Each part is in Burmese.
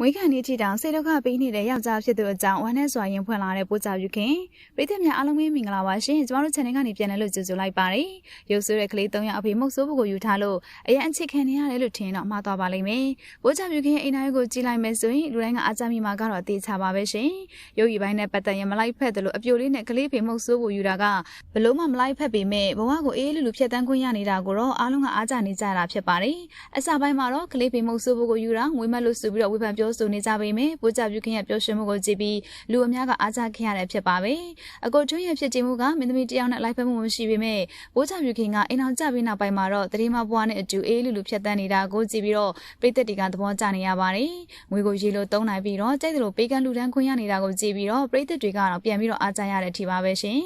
မွေးခံနေထိတောင်စိတ်ဒုက္ခပေးနေတဲ့ယောက်ျားဖြစ်သူအကြောင်းဝမ်းနဲ့စွာရင်ဖွင့်လာတဲ့ပို့ချပြုခင်ပြည်သူများအားလုံးပဲမင်္ဂလာပါရှင်ကျမတို့ channel ကနေပြန်လည်လို့ကြိုဆိုလိုက်ပါတယ်ရုပ်ဆိုးတဲ့ကလေး၃ယောက်အဖေမုတ်ဆိုးဖို့ကိုယူထားလို့အရင်အချစ်ခံနေရတယ်လို့ထင်တော့မှားသွားပါလိမ့်မယ်ပို့ချပြုခင်ရဲ့အိမ်သားကိုကြည့်လိုက်မယ်ဆိုရင်လူတိုင်းကအားကြမိမှာကတော့တေချပါပဲရှင်ရုပ်ရည်ပိုင်းနဲ့ပတ်သက်ရင်မလိုက်ဖက်တယ်လို့အပြိုလေးနဲ့ကလေးဖေမုတ်ဆိုးဖို့ယူတာကဘလို့မှမလိုက်ဖက်ပေမဲ့ဘဝကိုအေးလူလူဖြတ်တန်းခွင့်ရနေတာကိုတော့အားလုံးကအားကြနေကြတာဖြစ်ပါတယ်အစပိုင်းမှာတော့ကလေးဖေမုတ်ဆိုးဖို့ကိုယူတာငွေမက်လို့ဆိုပြီးတော့ဝေဖန်ပြောဆိုနေကြပေမဲ့ပို့ချပြုခင်ရဲ့ပြောရှင်မှုကိုကြည့်ပြီးလူအများကအားကြခဲ့ရတဲ့ဖြစ်ပါပဲအကိုထွန်းရဲ့ဖြစ်ခြင်းမှုကမင်းသမီးတယောက်နဲ့လိုက်ဖက်မှုမရှိပေမဲ့ပို့ချပြုခင်ကအိမ်အောင်ကြပြီးနောက်ပိုင်းမှာတော့တတိမဘွားနဲ့အတူအေးလူလူဖြတ်တန်းနေတာကိုကြည့်ပြီးတော့ပြည်သက်တွေကသဘောကျနေရပါတယ်ငွေကိုရေလိုသုံးနိုင်ပြီးတော့ကြိုက်တယ်လို့ပေးကမ်းလူတန်းခွင့်ရနေတာကိုကြည့်ပြီးတော့ပြည်သက်တွေကတော့ပြန်ပြီးတော့အားကြရတဲ့အထိပါပဲရှင်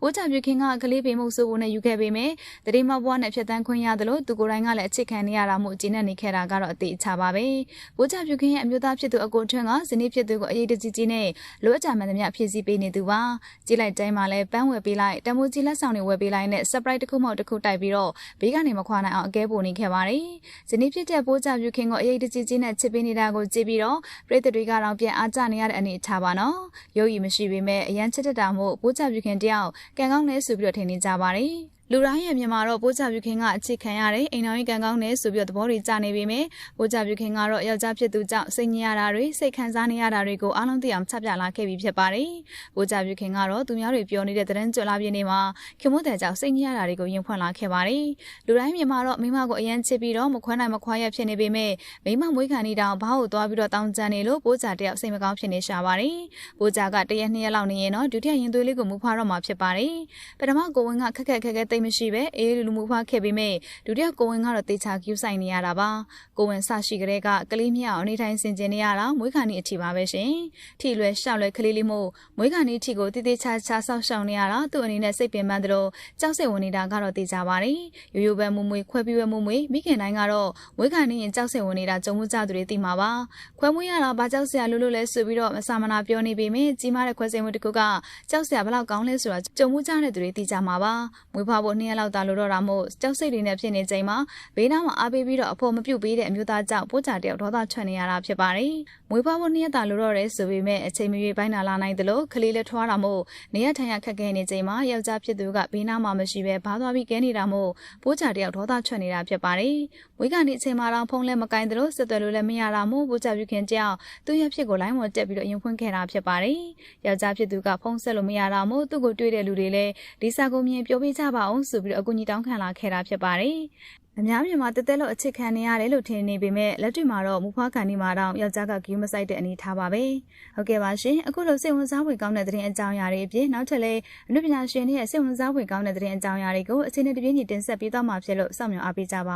ပို့ချပြုခင်ကကလေးပေမှုဆိုးဖို့နဲ့ယူခဲ့ပေမဲ့တတိမဘွားနဲ့ဖြတ်တန်းခွင့်ရတယ်လို့သူကိုယ်တိုင်ကလည်းအချစ်ခံနေရတာမို့အကျဉ်းနဲ့နေခဲ့တာကတော့အသေးအချပါပဲပို့ချပြုခင်ရဲ့အမျိုးသားဖြစ်သူအကိုထွန်းကဇနီးဖြစ်သူကိုအရေးတကြီးကြီးနဲ့လိုအပ်ကြမှန်သမျှဖြည့်ဆည်းပေးနေသူပါကြည့်လိုက်တိုင်းမှာလဲပန်းဝယ်ပေးလိုက်တမိုးကြီးလက်ဆောင်တွေဝယ်ပေးလိုက်နဲ့ surprise တစ်ခုမှတစ်ခုတိုက်ပြီးတော့ဘေးကနေမခွာနိုင်အောင်အကဲပိုနေခဲ့ပါတယ်ဇနီးဖြစ်တဲ့ပိုးကြပြုခင်ကိုအရေးတကြီးကြီးနဲ့ချစ်ပေးနေတာကိုကြည့်ပြီးတော့ပြည်သူတွေကတော့ပြန်အားကျနေရတဲ့အနေထားပါနော်ရုပ်ရည်မရှိပေမဲ့အရန်ချစ်တတ်တာမို့ပိုးကြပြုခင်တယောက်ကံကောင်းနေဆိုပြီးတော့ထင်နေကြပါတယ် လူတိုင်းရဲ့မြန်မာတော့ပိုးချပြုခင်ကအချစ်ခံရတယ်အိမ်တော်ကြီးကံကောင်းနေဆိုပြီးတော့သဘောတွေကြနေပေမဲ့ပိုးချပြုခင်ကတော့ယောက်ျားဖြစ်သူကြောင့်စိတ်ညစ်ရတာတွေစိတ်ခံစားနေရတာတွေကိုအားလုံးသိအောင်ချပြလာခဲ့ပြီးဖြစ်ပါတယ်ပိုးချပြုခင်ကတော့သူများတွေပြောနေတဲ့သတင်းကြွလာပြင်းနေမှာခင်မိုးတဲ့ကြောင့်စိတ်ညစ်ရတာတွေကိုရင်ဖွင့်လာခဲ့ပါတယ်လူတိုင်းမြန်မာတော့မိမကိုအရန်ချစ်ပြီးတော့မခွမ်းနိုင်မခွာရဖြစ်နေပေမဲ့မိမမွေးခံနေတောင်ဘားကိုသွားပြီးတော့တောင်းကြနေလို့ပိုးချတယောက်စိတ်မကောင်းဖြစ်နေရှာပါတယ်ပိုးချကတရက်နှစ်ရက်လောက်နေရင်တော့ဒုတိယရင်သွေးလေးကိုမူဖွားတော့မှာဖြစ်ပါတယ်ပထမကိုဝင်ကခက်ခက်ခက်ခက်သိမ့်မရှိပဲအေးလူမှုဖွားခဲ့ပေမဲ့ဒုတိယကိုဝင်ကတော့တေချာကျူးဆိုင်နေရတာပါကိုဝင်ဆရှိကလေးကကလေးမြောက်အနေထိုင်ဆင်ကျင်နေရတာမွေးခါနီအထီပါပဲရှင်ထီလွယ်ရှောက်လွယ်ကလေးလေးမို့မွေးခါနီထီကိုတေးသေးချာချာဆောက်ရှောက်နေရတာသူ့အနေနဲ့စိတ်ပင်ပန်းတယ်လို့ကြောက်စိတ်ဝင်နေတာကတော့တေချာပါတယ်ရိုးရိုးပဲမူမွေခွဲပြီးပဲမူမွေမိခင်တိုင်းကတော့မွေးခါနီရင်ကြောက်စိတ်ဝင်နေတာကြုံမှုကြသူတွေသိမှာပါခွဲမွေးရတာဘာကြောက်စရာလို့လို့လဲဆိုပြီးတော့မဆာမနာပြောနေပေမဲ့ကြီးမားတဲ့ခွဲစိတ်မှုတစ်ခုကကြောက်စရာဘလောက်ကောင်းလဲဆိုတာကြုံမှုကြတဲ့သူတွေသိကြမှာပါမွေးဖွားဖို့နှစ်ရက်လောက်တာလို့တော့တာမို့ကြောက်စိတ်တွေနဲ့ဖြစ်နေချိန်မှာဘေးနားမှာအားပေးပြီးတော့အဖို့မပြုတ်ပေးတဲ့အမျိုးသားကြောင့်ပိုးချတယောက်ဒေါသထွက်နေရတာဖြစ်ပါတယ်။မွေးဖွားဖို့နှစ်ရက်တာလို့တော့ရဲဆိုပေမဲ့အချိန်မရွေးပိုင်းနာလာနိုင်တယ်လို့ကလေးလည်းထွားတာမို့နေရထိုင်ရခက်ခဲနေချိန်မှာယောက်ျားဖြစ်သူကဘေးနားမှာမရှိဘဲဘားသွားပြီးကဲနေတာမို့ပိုးချတယောက်ဒေါသထွက်နေတာဖြစ်ပါတယ်။မွေးကနေချိန်မှာတော့ဖုန်းလည်းမကင်တယ်လို့ဆက်သွယ်လို့လည်းမရတာမို့ပိုးချပြုခင်ကြောက်သူ့ရဲ့ဖြစ်ကိုလိုင်းပေါ်တက်ပြီးတော့ရင်ဖွင့်ခဲ့တာဖြစ်ပါတယ်။ယောက်ျားဖြစ်သူကဖုန်းဆက်လို့မရတာမို့သူ့ကိုတွေ့တဲ့လူတွေလည်းဒီစာကိုမြင်ပြောပေးကြပါအောင်ဆိုပြီးတော့အကူကြီးတောင်းခံလာခဲ့တာဖြစ်ပါတယ်။အများပြည်မှာတက်တက်လို့အချစ်ခံနေရတယ်လို့ထင်နေပေမဲ့လက်တွေ့မှာတော့မူဖွားခံနေမှာတော့ယောက်ျားကဂီးမဆိုင်တဲ့အနေထားပါပဲ။ဟုတ်ကဲ့ပါရှင်။အခုလိုစိတ်ဝင်စားဖွယ်ကောင်းတဲ့သတင်းအကြောင်းအရာတွေအပြင်နောက်ထပ်လည်းအနုပညာရှင်တွေရဲ့စိတ်ဝင်စားဖွယ်ကောင်းတဲ့သတင်းအကြောင်းအရာတွေကိုအချိန်နဲ့တပြေးညီတင်ဆက်ပေးသွားမှာဖြစ်လို့စောင့်မျှော်အားပေးကြပါ